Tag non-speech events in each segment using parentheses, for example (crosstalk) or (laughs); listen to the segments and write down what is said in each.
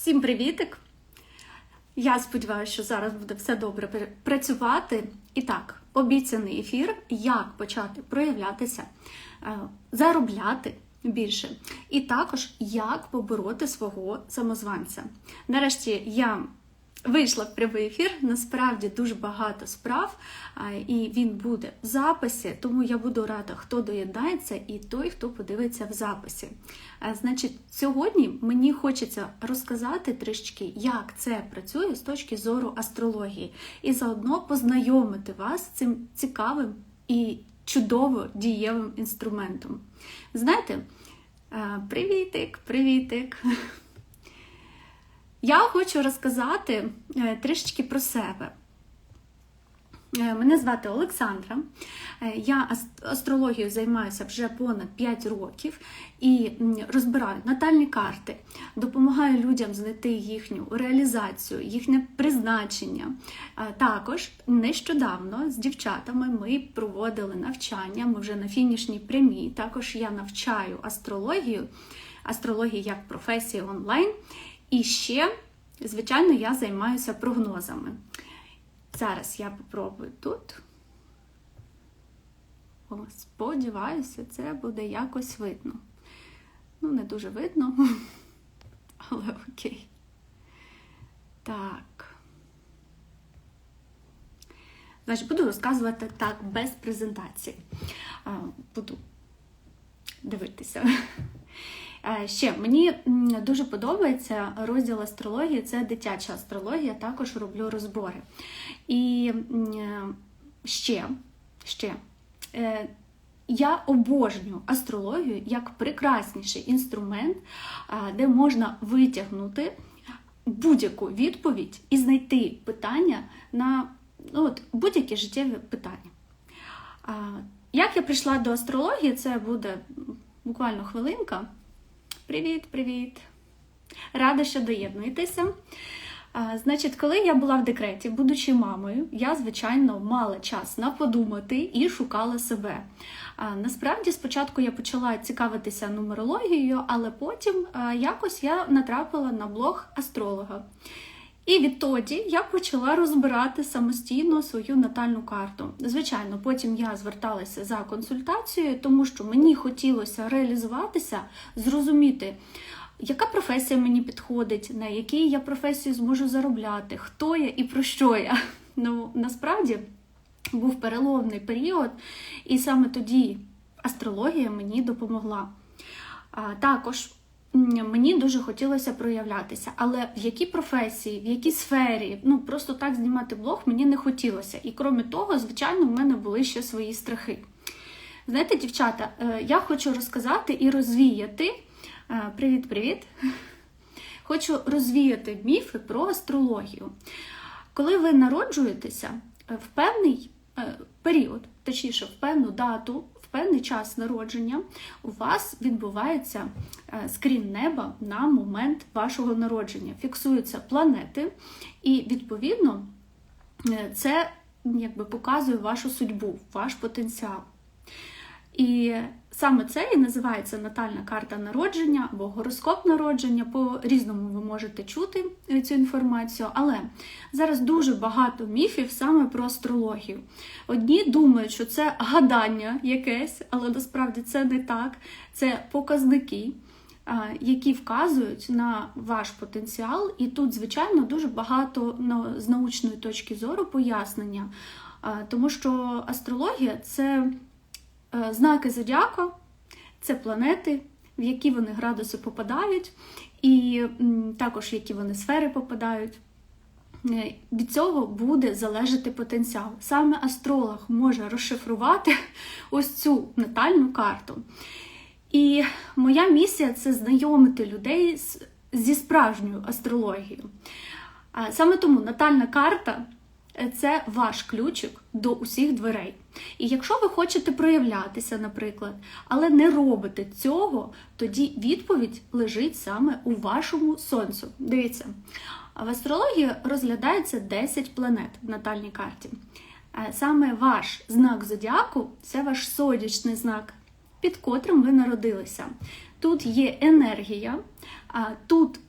Всім привітик! Я сподіваюся, що зараз буде все добре пр- працювати. І так, обіцяний ефір, як почати проявлятися, е, заробляти більше, і також як побороти свого самозванця. Нарешті я вийшла в прямий ефір. Насправді дуже багато справ, і він буде в записі, тому я буду рада, хто доєднається, і той, хто подивиться в записі. Значить, сьогодні мені хочеться розказати трішки, як це працює з точки зору астрології, і заодно познайомити вас з цим цікавим і чудово дієвим інструментом. Знаєте, привітик, привітик. (laughs) Я хочу розказати е, трішечки про себе. Е, Мене звати Олександра. Е, Я астрологією займаюся вже понад 5 років і розбираю натальні карти, допомагаю людям знайти їхню реалізацію, їхнє призначення. Також нещодавно з дівчатами ми проводили навчання, ми вже на фінішній прямій. Також я навчаю астрологію, астрології як професію онлайн. І ще, звичайно, я займаюся прогнозами. Зараз я попробую тут. О, сподіваюся, це буде якось видно. Ну, не дуже видно, (laughs) але окей. Так. Значить, буду розказувати так без презентації. Буду дивитися. Е, Ще мені дуже подобається розділ астрології, це дитяча астрологія, також роблю розбори. І е, ще, ще е, я обожнюю астрологію як прекрасніший інструмент, де можна витягнути будь-яку відповідь і знайти питання на ну, от, будь-які життєві питання. Як я прийшла до астрології, це буде буквально хвилинка. Привіт, привіт! Рада, що доєднуєтеся. Значить, коли я була в декреті, будучи мамою, я, звичайно, мала час на подумати і шукала себе. Насправді, спочатку я почала цікавитися нумерологією, але потім якось я натрапила на блог астролога. І відтоді я почала розбирати самостійно свою натальну карту. Звичайно, потім я зверталася за консультацією, тому що мені хотілося реалізуватися, зрозуміти, яка професія мені підходить, на якій я професії зможу заробляти, хто я і про що я. (laughs) Ну насправді був переломний період, і саме тоді астрологія мені допомогла. А, також мені дуже хотілося проявлятися, але в якій професії, в якій сфері, ну просто так знімати блог мені не хотілося. І крім того, звичайно, в мене були ще свої страхи. Знаєте, дівчата, е, я хочу розказати і розвіяти. е, Привіт-привіт! (laughs) Хочу розвіяти міфи про астрологію. Коли ви народжуєтеся е, в певний е, період, точніше, в певну дату, певний час народження, у вас відбувається е, скрін неба на момент вашого народження. Фіксуються планети, і відповідно е, це якби показує вашу судьбу, ваш потенціал. І саме це і називається натальна карта народження або гороскоп народження. По різному ви можете чути цю інформацію, але зараз дуже багато міфів саме про астрологію. Одні думають, що це гадання якесь, але насправді це не так. Це показники, які вказують на ваш потенціал, і тут, звичайно, дуже багато з научної точки зору пояснення, тому що астрологія це. Е, знаки зодіака це планети, в які вони градуси попадають, і також в які вони сфери попадають. Е, Від цього буде залежати потенціал. Саме астролог може розшифрувати (laughs) ось цю натальну карту. І моя місія це знайомити людей зі справжньою астрологією. Саме тому натальна карта це ваш ключик до усіх дверей. І якщо ви хочете проявлятися, наприклад, але не робите цього, тоді відповідь лежить саме у вашому сонцю. Дивіться, в астрології розглядається 10 планет в натальній карті. Е, Саме ваш знак зодіаку це ваш сонячний знак, під котрим ви народилися. Тут є енергія, тут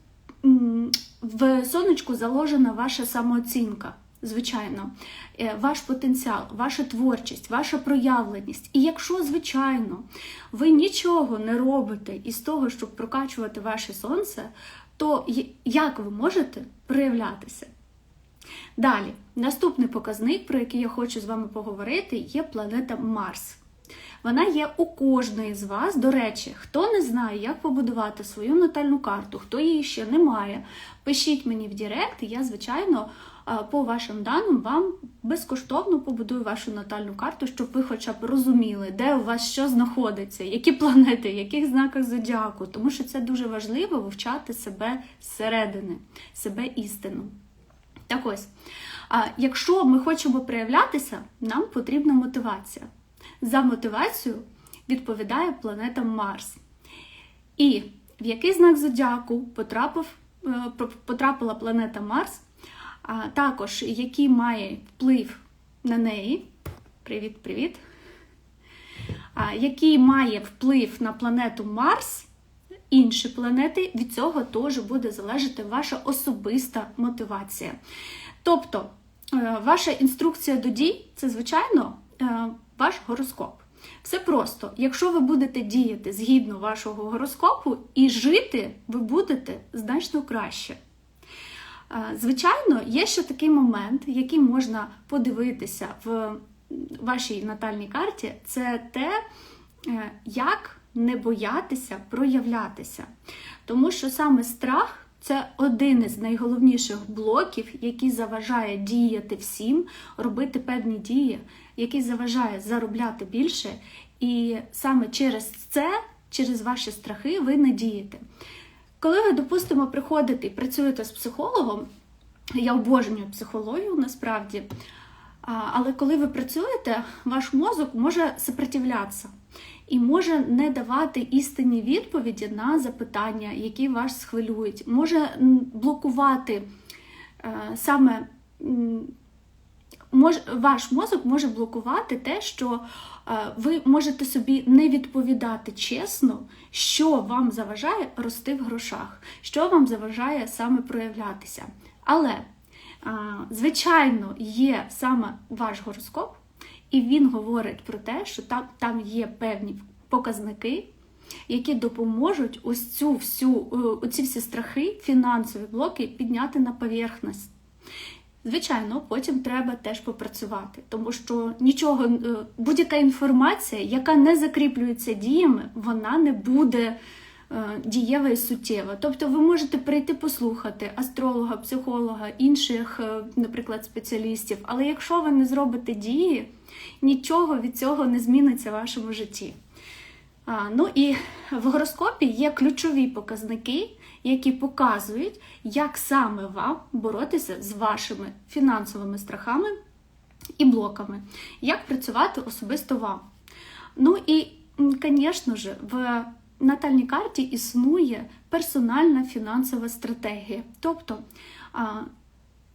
В сонечку заложена ваша самооцінка. Звичайно, е, ваш потенціал, ваша творчість, ваша проявленість. І якщо, звичайно, ви нічого не робите із того, щоб прокачувати ваше сонце, то як ви можете проявлятися? Далі, наступний показник, про який я хочу з вами поговорити, є планета Марс. Вона є у кожної з вас. До речі, хто не знає, як побудувати свою натальну карту, хто її ще не має, пишіть мені в Директ, і я, звичайно, по вашим даним вам безкоштовно побудую вашу натальну карту, щоб ви хоча б розуміли, де у вас що знаходиться, які планети, в яких знаках зодіаку. Тому що це дуже важливо вивчати себе зсередини, себе істину. Так ось, якщо ми хочемо проявлятися, нам потрібна мотивація. За мотивацію відповідає планета Марс. І в який знак зодіаку потрапив, е, потрапила планета Марс, а також який має вплив на неї. Привіт-привіт! Який має вплив на планету Марс, інші планети, від цього теж буде залежати ваша особиста мотивація. Тобто, е, ваша інструкція до дій це, звичайно, е, ваш гороскоп. Все просто, якщо ви будете діяти згідно вашого гороскопу і жити, ви будете значно краще. Звичайно, є ще такий момент, який можна подивитися в вашій натальній карті, це те, е, як не боятися проявлятися. Тому що саме страх це один із найголовніших блоків, який заважає діяти всім, робити певні дії, який заважає заробляти більше. І саме через це, через ваші страхи, ви не дієте. Коли ви, допустимо, приходите і працюєте з психологом, я обожнюю психологію насправді, але коли ви працюєте, ваш мозок може сопротивлятися і може не давати істинні відповіді на запитання, які вас схвилюють, може блокувати е, саме мож, ваш мозок може блокувати те, що е, ви можете собі не відповідати чесно, що вам заважає рости в грошах, що вам заважає саме проявлятися. Але, звичайно, є саме ваш гороскоп, і він говорить про те, що там, там є певні показники. Які допоможуть ось цю всю, е, оці всі страхи, фінансові блоки підняти на поверхність. Звичайно, потім треба теж попрацювати, тому що нічого, е, будь-яка інформація, яка не закріплюється діями, вона не буде е, дієва і суттєва. Тобто ви можете прийти послухати астролога, психолога, інших, е, наприклад, спеціалістів, але якщо ви не зробите дії, нічого від цього не зміниться в вашому житті. А, Ну і в гороскопі є ключові показники які показують, як саме вам боротися з вашими фінансовими страхами і блоками, як працювати особисто вам. Ну і, звісно ж, в натальній карті існує персональна фінансова стратегія. Тобто,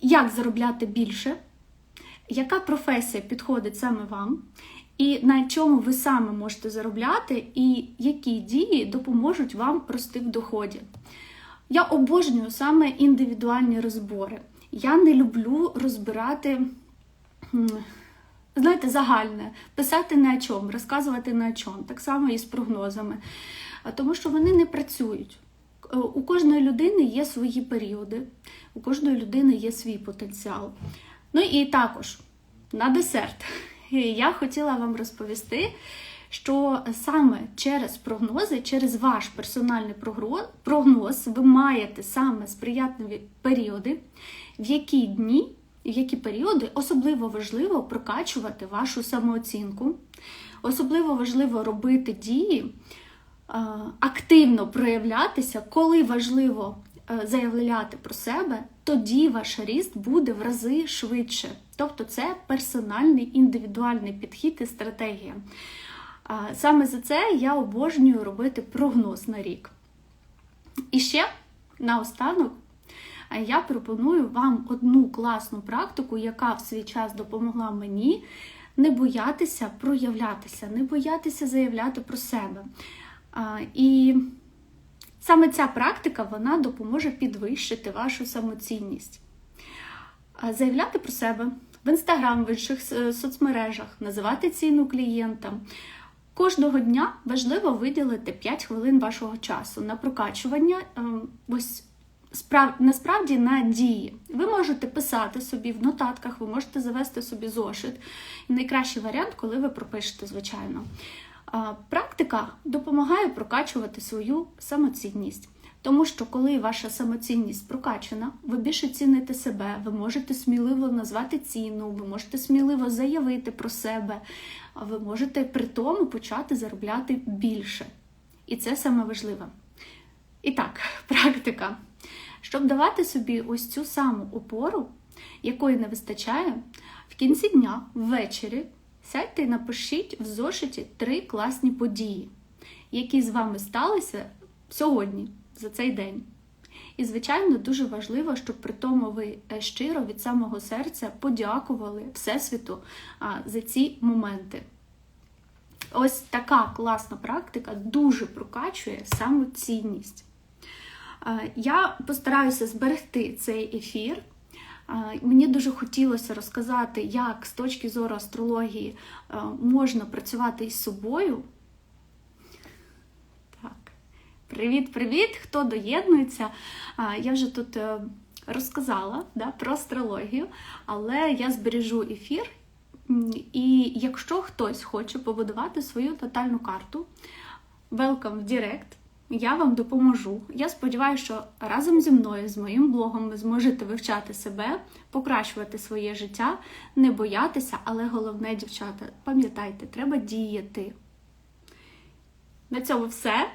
як заробляти більше, яка професія підходить саме вам, і на чому ви саме можете заробляти, і які дії допоможуть вам рости в доході. Я обожнюю саме індивідуальні розбори. Я не люблю розбирати, знаєте, загальне, писати о чому, розказувати о чому. Так само і з прогнозами. Тому що вони не працюють. Е, у кожної людини є свої періоди, у кожної людини є свій потенціал. Ну і також на десерт. (laughs) Я хотіла вам розповісти, що саме через прогнози, через ваш персональний прогноз, ви маєте саме сприятливі періоди, в які дні, в які періоди особливо важливо прокачувати вашу самооцінку, особливо важливо робити дії, активно проявлятися, коли важливо е, заявляти про себе, тоді ваш ріст буде в рази швидше. Тобто це персональний індивідуальний підхід і стратегія. Саме за це я обожнюю робити прогноз на рік. І ще наостанок я пропоную вам одну класну практику, яка в свій час допомогла мені не боятися проявлятися, не боятися заявляти про себе. І Саме ця практика вона допоможе підвищити вашу самоцінність. Заявляти про себе в інстаграм, в інших е, соцмережах, називати ціну клієнтам. Кожного дня важливо виділити 5 хвилин вашого часу на прокачування ем, ось справ... насправді на дії. Ви можете писати собі в нотатках, ви можете завести собі зошит. І найкращий варіант, коли ви пропишете, звичайно. Практика допомагає прокачувати свою самоцінність. Тому що коли ваша самоцінність прокачана, ви більше ціните себе, ви можете сміливо назвати ціну, ви можете сміливо заявити про себе, а ви можете при тому почати заробляти більше. І це саме важливе. І так, (laughs) практика. Щоб давати собі ось цю саму опору, якої не вистачає, в кінці дня, ввечері, сядьте і напишіть в зошиті три класні події, які з вами сталися сьогодні, за цей день. І, звичайно, дуже важливо, щоб при тому ви е, щиро від самого серця подякували Всесвіту за ці моменти. Ось така класна практика дуже прокачує самоцінність. Е, Я постараюся зберегти цей ефір. Е, Мені дуже хотілося розказати, як з точки зору астрології можна працювати із собою. Привіт-привіт! Хто доєднується? Я вже тут е, розказала да, про астрологію, але я збережу ефір. І якщо хтось хоче побудувати свою тотальну карту, welcome в Директ. Я вам допоможу. Я сподіваюся, що разом зі мною, з моїм блогом, ви зможете вивчати себе, покращувати своє життя, не боятися, але головне, дівчата, пам'ятайте, треба діяти. На цьому все.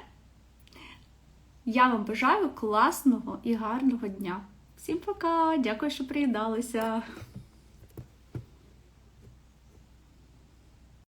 Я вам бажаю класного і гарного дня. Всім пока! Дякую, що приєдналися!